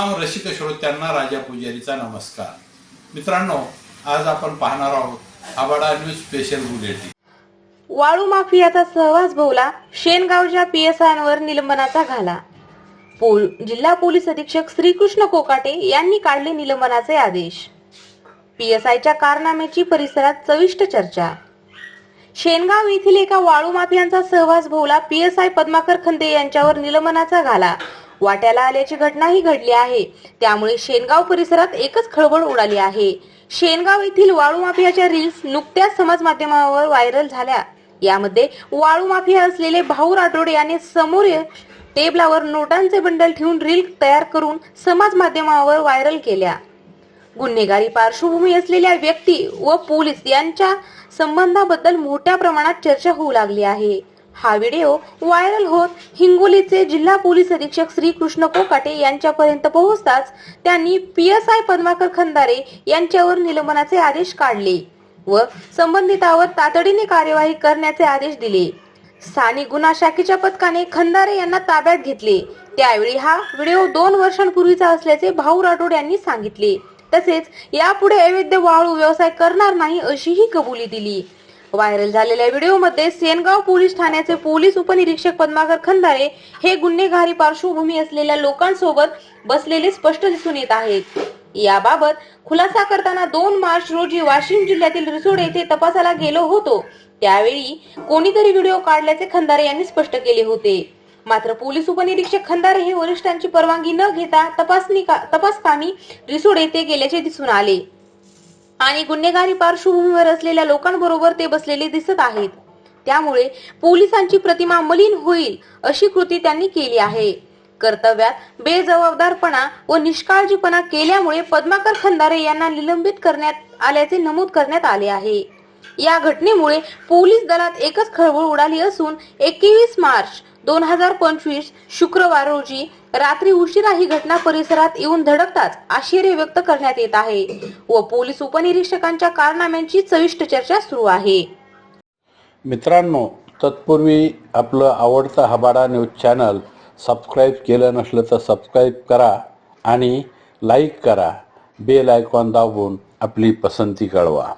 रसिक श्रोत्यांना राजा पुजारीचा नमस्कार. मित्रांनो आज आपण पाहणार आहोत आबाडा न्यूज स्पेशल बुलेटिन. वाळू माफियाचा सहवास भोवला शेनगावच्या पीएसआयवर निलंबनाचा घाला. पोल जिल्हा पोलीस अधीक्षक श्रीकृष्ण कोकाटे यांनी काढले निलंबनाचे आदेश. पीएसआयच्या कारनाम्याची परिसरात चविष्ट चर्चा. शेनगाव येथील एका वाळू माफियांचा सहवास भोवला पीएसआय पद्माकर खंदे यांच्यावर निलंबनाचा घाला. वाट्याला आल्याची घटनाही घडली आहे. त्यामुळे शेनगाव परिसरात एकच खळबळ उडाली आहे. शेनगाव येथील वाळू माफियाच्या रील्स नुकत्याच समाज माध्यमावर व्हायरल झाल्या. यामध्ये वाळू माफिया असलेले भाऊ राठोड यांनी समोर टेबलावर नोटांचे बंडल ठेवून रील तयार करून समाज माध्यमावर व्हायरल केल्या. गुन्हेगारी पार्श्वभूमी असलेल्या व्यक्ती व पोलीस यांच्या संबंधाबद्दल मोठ्या प्रमाणात चर्चा होऊ लागली आहे. हा व्हिडिओ व्हायरल होत हिंगोलीचे जिल्हा पोलीस अधीक्षक श्री कृष्ण कोकाटे यांच्यापर्यंत पोहोचताच त्यांनी P S I Padmakar Khandare यांच्यावर निलंबनाचे आदेश काढले व संबंधितावर तातडीने कार्यवाही करण्याचे आदेश दिले. स्थानिक गुन्हा शाखेच्या पथकाने खंदारे यांना ताब्यात घेतले. त्यावेळी हा व्हिडिओ दोन वर्षांपूर्वीचा असल्याचे भाऊ राठोड यांनी सांगितले. तसेच यापुढे अवैध वाळू व्यवसाय करणार नाही अशीही कबुली दिली. व्हायरल झालेल्या व्हिडिओमध्ये सेनगाव पोलीस ठाण्याचे पोलीस उपनिरीक्षक पद्माकर खंदारे हे गुन्हेगारी पार्श्वभूमी असलेल्या लोकांसोबत बसलेले स्पष्ट दिसून येत आहेत. याबाबत खुलासा करताना दोन मार्च रोजी वाशिम जिल्ह्यातील रिसोड येथे तपासाला गेलो होतो. त्यावेळी कोणीतरी व्हिडिओ काढल्याचे खंदारे यांनी स्पष्ट केले होते. मात्र पोलीस उपनिरीक्षक खंदारे हे वरिष्ठांची परवानगी न घेता तपासणी का- रिसोड येथे गेल्याचे दिसून आले. आणि गुन्हेगारी पार्श्वभूमीवर असलेल्या लोकांबरोबर ते बसलेले दिसत आहेत. त्यामुळे पोलिसांची प्रतिमा मलिन होईल अशी कृती त्यांनी केली आहे. कर्तव्यात बेजबाबदारपणा व निष्काळजीपणा केल्यामुळे पद्माकर खंदारे यांना निलंबित करण्यात आल्याचे नमूद करण्यात आले आहे. या घटनेमुळे पोलीस दलात एकच खळबळ उडाली असून एकवीस मार्च दोन हजार पंचवीस शुक्रवार रोजी रात्री उशिरा ही घटना परिसरात येऊन धडकताच आश्चर्य व्यक्त करण्यात येत आहे व पोलीस उपनिरीक्षकांच्या कारनाम्यांची चविष्ट चर्चा सुरू आहे. मित्रांनो तत्पूर्वी आपलं आवडतं हबाडा न्यूज चॅनल सबस्क्राईब केलं नसलं तर सबस्क्राईब करा आणि लाईक करा. बेल आयकॉन दाबून आपली पसंती कळवा.